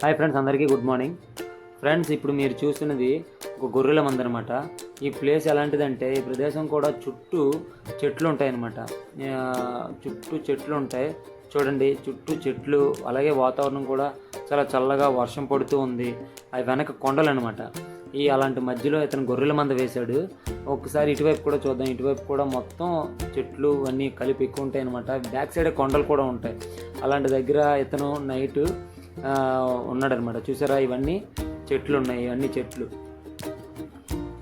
Hi friends అందరికీ good morning friends ఇప్పుడు మీరు చూస్తున్నది ఒక గొర్రెల మంద అనమాట ఈ ప్లేస్ ఎలాంటిదంటే ఈ ప్రదేశం కూడా చుట్టూ చెట్లు ఉంటాయనమాట చుట్టూ చెట్లు ఉంటాయి. చూడండి చుట్టూ చెట్లు అలాగే వాతావరణం కూడా చాలా చల్లగా వర్షం పడుతూ ఉంది. అవి వెనక కొండలు అనమాట ఈ అలాంటి మధ్యలో ఇతను గొర్రెల మంద వేశాడు. ఒకసారి ఇటువైపు కూడా చూద్దాం. ఇటువైపు కూడా మొత్తం చెట్లు అన్నీ కలిపి ఎక్కువ ఉంటాయి అనమాట బ్యాక్ సైడ్ కొండలు కూడా ఉంటాయి. అలాంటి దగ్గర ఇతను నైట్ ఉన్నాడనమాట చూసారా? ఇవన్నీ చెట్లు ఉన్నాయి ఇవన్నీ చెట్లు.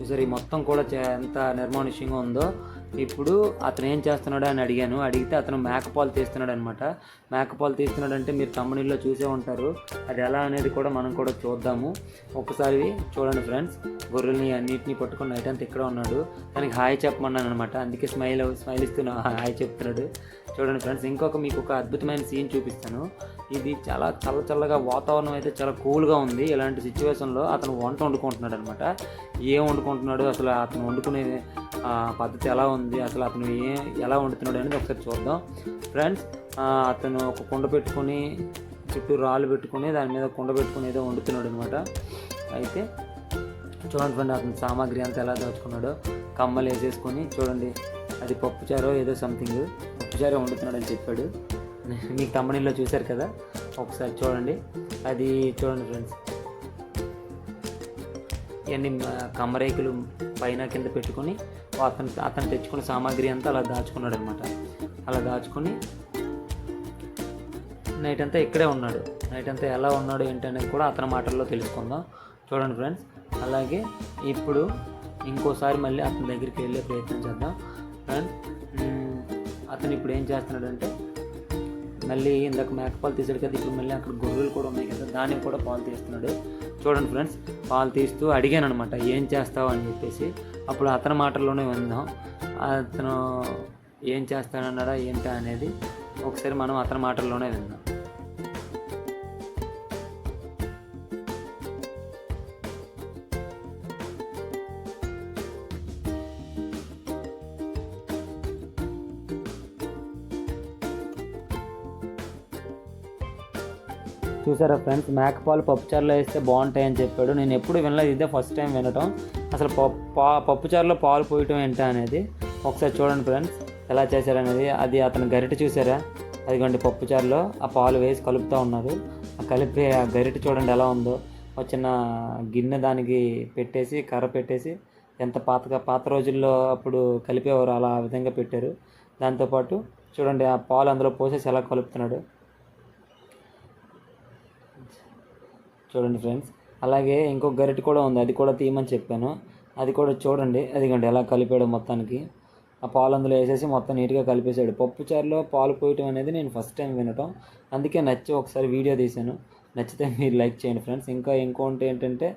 చూసారు? ఈ మొత్తం కూడా చే- ఎంత నిర్మానుష్యంగా ఉందో. ఇప్పుడు అతను ఏం చేస్తున్నాడు అని అడిగాను. అడిగితే అతను మేకపాలు తీస్తున్నాడు అనమాట మేకపాలు తీస్తున్నాడు అంటే మీరు తమ్మునిలో చూసే ఉంటారు. అది ఎలా అనేది కూడా మనం కూడా చూద్దాము. ఒకసారి చూడండి ఫ్రెండ్స్ గొర్రెల్ని అన్నింటినీ పట్టుకుని నైట్ అంతా ఇక్కడ ఉన్నాడు. దానికి హాయ్ చెప్పమన్నాను అనమాట అందుకే స్మైల్ స్మైల్ ఇస్తున్నా హాయ్ చెప్తున్నాడు. చూడండి ఫ్రెండ్స్ ఇంకొక మీకు ఒక అద్భుతమైన సీన్ చూపిస్తాను. ఇది చాలా చల్ల చల్లగా వాతావరణం అయితే చాలా కూల్గా ఉంది. ఇలాంటి సిచ్యువేషన్లో అతను వంట వండుకుంటున్నాడు అనమాట ఏం వండుకుంటున్నాడు? అసలు అతను వండుకునే పద్ధతి ఎలా ఉంది అసలు అతను ఏ ఎలా వండుతున్నాడు అనేది ఒకసారి చూద్దాం. ఫ్రెండ్స్ అతను ఒక కుండ పెట్టుకొని చుట్టూ రాళ్ళు పెట్టుకొని దాని మీద కుండ పెట్టుకుని ఏదో వండుతున్నాడు అనమాట అయితే చూడండి ఫ్రెండ్ అతని సామాగ్రి అంతా ఎలా దాచుకున్నాడో. కమ్మలు వేసేసుకొని చూడండి అది పప్పుచారో ఏదో సంథింగ్ పప్పుచారో వండుతున్నాడు అని చెప్పాడు. మీకు కంపెనీలో చూశారు కదా? ఒకసారి చూడండి. అది చూడండి ఫ్రెండ్స్ ఇవన్నీ కమరేకులు కమ్మరేకులు పైన కింద పెట్టుకొని అతను అతను తెచ్చుకున్న సామాగ్రి అంతా అలా దాచుకున్నాడు అనమాట అలా దాచుకొని నైట్ అంతా ఇక్కడే ఉన్నాడు. నైట్ అంతా ఎలా ఉన్నాడు ఏంటి అనేది కూడా అతని మాటల్లో తెలుసుకుందాం. చూడండి ఫ్రెండ్స్. అలాగే ఇప్పుడు ఇంకోసారి మళ్ళీ అతని దగ్గరికి వెళ్ళే ప్రయత్నం చేద్దాం. ఫ్రెండ్స్ అతను ఇప్పుడు ఏం చేస్తున్నాడంటే మళ్ళీ ఇందాక మేకపాలు తీసాడు కదా ఇప్పుడు మళ్ళీ అక్కడ గొర్రెలు కూడా ఉన్నాయి కదా దానికి కూడా పాలు తీస్తున్నాడు. చూడండి ఫ్రెండ్స్ పాలు తీస్తూ అడిగాను అనమాట ఏం చేస్తావు? అని చెప్పేసి. అప్పుడు అతని మాటల్లోనే విందాం అతను ఏం చేస్తాడన్నాడా? ఏంటా? అనేది ఒకసారి మనం అతని మాటల్లోనే విందాం చూసారా ఫ్రెండ్స్? మేకపాలు పప్పుచారులో వేస్తే బాగుంటాయని చెప్పాడు. నేను ఎప్పుడు వినలేదు ఇదే ఫస్ట్ టైం వినటం. అసలు పప్పు పా పప్పుచారులో పాలు పోయటం ఏంటా అనేది ఒకసారి చూడండి ఫ్రెండ్స్. ఎలా చేశారనేది అది అతను గరిట చూసారా? అదిగోండి పప్పుచారులో ఆ పాలు వేసి కలుపుతూ ఉన్నారు. ఆ కలిపి ఆ గరిట చూడండి ఎలా ఉందో. ఒక చిన్న గిన్నె దానికి పెట్టేసి కర్ర పెట్టేసి ఎంత పాతగా పాత రోజుల్లో అప్పుడు కలిపేవారు అలా విధంగా పెట్టారు. దాంతోపాటు చూడండి ఆ పాలు అందులో పోసేసి ఎలా కలుపుతున్నాడు. చూడండి ఫ్రెండ్స్. అలాగే ఇంకొక గరిటె కూడా ఉంది. అది కూడా తీయమని చెప్పాను. అది కూడా చూడండి. అదిగండి ఎలా కలిపాడు మొత్తానికి. ఆ పాలు అందులో వేసేసి మొత్తం నీట్గా కలిపేశాడు. పప్పు చారులో పాలు పోయటం అనేది నేను ఫస్ట్ టైం వినటం. అందుకే నచ్చి ఒకసారి వీడియో తీశాను. నచ్చితే మీరు లైక్ చేయండి ఫ్రెండ్స్. ఇంకా ఇంకోటి ఏంటంటే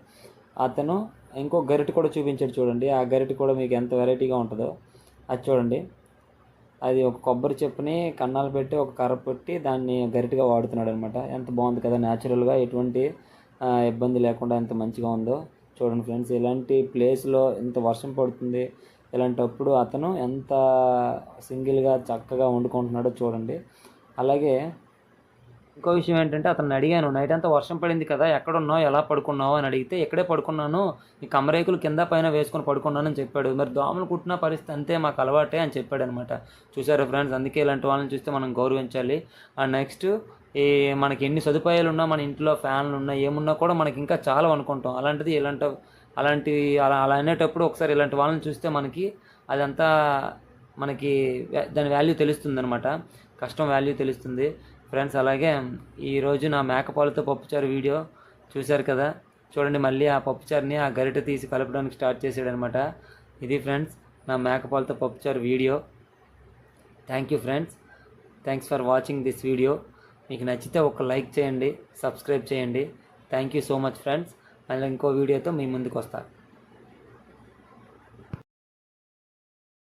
అతను ఇంకో గరిటె కూడా చూపించాడు చూడండి. ఆ గరిటె కూడా మీకు ఎంత వెరైటీగా ఉంటుందో. అది చూడండి. అది ఒక కొబ్బరి చెప్పుని కన్నాలు పెట్టి ఒక కర్ర పెట్టి దాన్ని గరిటగా వాడుతున్నాడు అనమాట ఎంత బాగుంది కదా న్యాచురల్గా ఎటువంటి ఇబ్బంది లేకుండా ఎంత మంచిగా ఉందో చూడండి ఫ్రెండ్స్ ఇలాంటి ప్లేస్లో ఇంత వర్షం పడుతుంది ఇలాంటప్పుడు అతను ఎంత సింగిల్గా చక్కగా వండుకుంటున్నాడో చూడండి. అలాగే ఇంకో విషయం ఏంటంటే అతను అడిగాను నైట్ అంతా వర్షం పడింది కదా ఎక్కడున్నావు ఎలా పడుకున్నావు? అని అడిగితే ఎక్కడే పడుకున్నాను ఈ కమరేకులు కింద పైన వేసుకొని పడుకున్నానని చెప్పాడు. మరి దోమలు కుట్టిన పరిస్థితి అంతే మాకు అలవాటే అని చెప్పాడు అనమాట చూసారు ఫ్రెండ్స్ అందుకే ఇలాంటి వాళ్ళని చూస్తే మనం గౌరవించాలి. అండ్ నెక్స్ట్ ఈ మనకి ఎన్ని సదుపాయాలు ఉన్నా మన ఇంట్లో ఫ్యాన్లు ఉన్నా ఏమున్నా కూడా మనకి ఇంకా చాలా అనుకుంటాం. అలాంటిది ఇలాంటి అలాంటి అలా అలా అనేటప్పుడు ఒకసారి ఇలాంటి వాళ్ళని చూస్తే మనకి అదంతా మనకి దాని వాల్యూ తెలుస్తుంది అనమాట కష్టం వాల్యూ తెలుస్తుంది. ఫ్రెండ్స్ అలాగే ఈరోజు నా మేకపాలతో పప్పుచారు వీడియో చూశారు కదా? చూడండి మళ్ళీ ఆ పప్పుచారుని ఆ గరిట తీసి కలపడానికి స్టార్ట్ చేసాడనమాట ఇది ఫ్రెండ్స్ నా మేకపాలతో పప్పుచారు video thank you friends thanks for watching this video మీకు నచ్చితే ఒక లైక్ చేయండి సబ్స్క్రైబ్ చేయండి. Thank you so much friends మళ్ళీ ఇంకో వీడియోతో మీ ముందుకు వస్తాను